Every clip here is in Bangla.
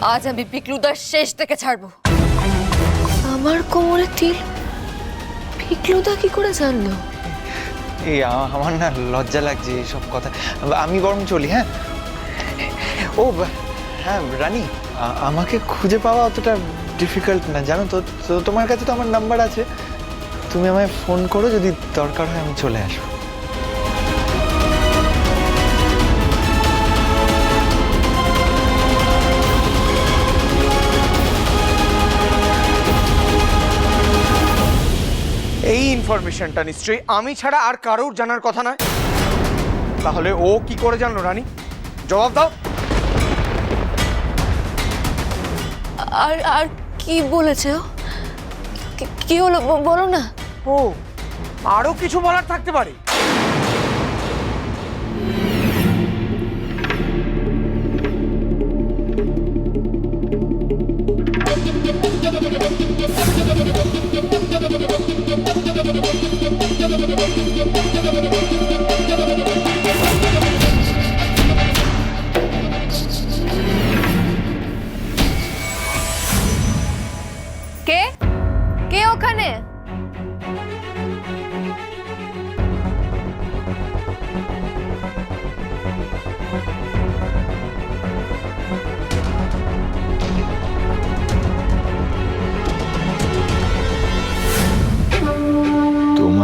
আজ আমি পিকলুদার শেষ থেকে ছাড়বো। আমার কোমরে তিল? পিকলুদা কি করে জানলো? এই আ- আমার না লজ্জা লাগছে সব কথা। আমি বরং চলি হ্যাঁ? ও বা- হ্যাঁ রানী আ- আমাকে খুঁজে পাওয়া অতটা ডিফিকাল্ট না। জানো তো তো তোমার কাছে তো আমার নাম্বার আছে। তুমি আমায় ফোন করো যদি দরকার হয় আমি চলে আসব। ইনফরমেশনটা নিশ্চয়ই আমি ছাড়া আর কারোর জানার কথা নয়। তাহলে ও কি করে জানলো রানি? জবাব দাও। আর আর কি বলেছে ও? কি- হলো? বলো না। ও আরও কিছু বলার থাকতে পারে। কে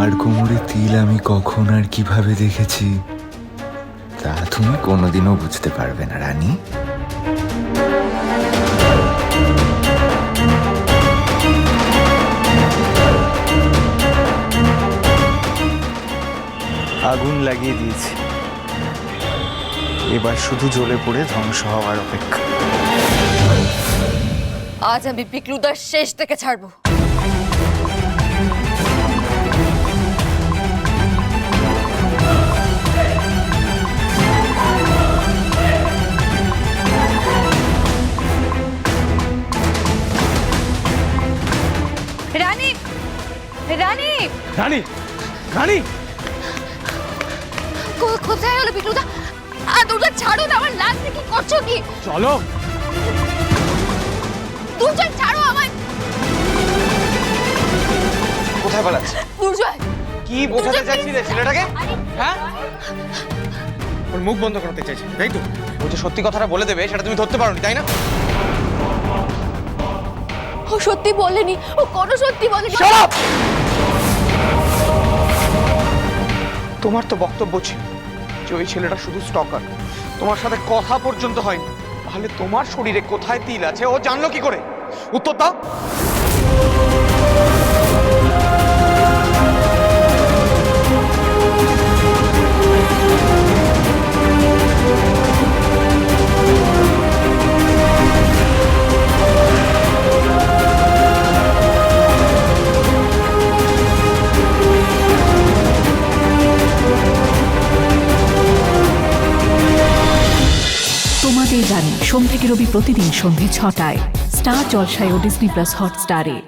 তোমার কোমরে তিল আমি কখন আর কীভাবে দেখেছি? তা তুমি কোনোদিনও বুঝতে পারবে না, রানী। আগুন লাগিয়ে দিয়েছি। এবার শুধু জ্বলে পড়ে ধ্বংস হওয়ার অপেক্ষা। আজ আমি পিকলুদার শেষ থেকে ছাড়বো। রানী! রানী! রানী! কো- কোথায় হলো পিকলুদা আর দুর্গা ছাড়ো না আমার লাগছে কি করছ কি? চলো। দুর্জয় ছাড়ো আমায়। কোথায় পালাচ্ছে? দুর্জয় কি বোঝাতে চাইছিলে ছেলেটাকে? হ্যাঁ? ওর মুখ বন্ধ করতে চাইছি। তাই তো ও যে সত্যি কথাটা বলে দেবে সেটা তুমি ধরতে পারোনি তাই না? ও সত্যি বলেনি, ও কোনো সত্যি বলেনি। তোমার তো বক্তব্য ছিল যে ওই ছেলেটা শুধু স্টকার তোমার সাথে কথা পর্যন্ত হয়নি। তাহলে তোমার শরীরে কোথায় তিল আছে? ও জানলো কি করে? উত্তর দাও। জানি সোম থেকে রবি প্রতিদিন সন্ধে ছটায়। স্টার জলসায় ও ডিসনি প্লাস হটস্টারে।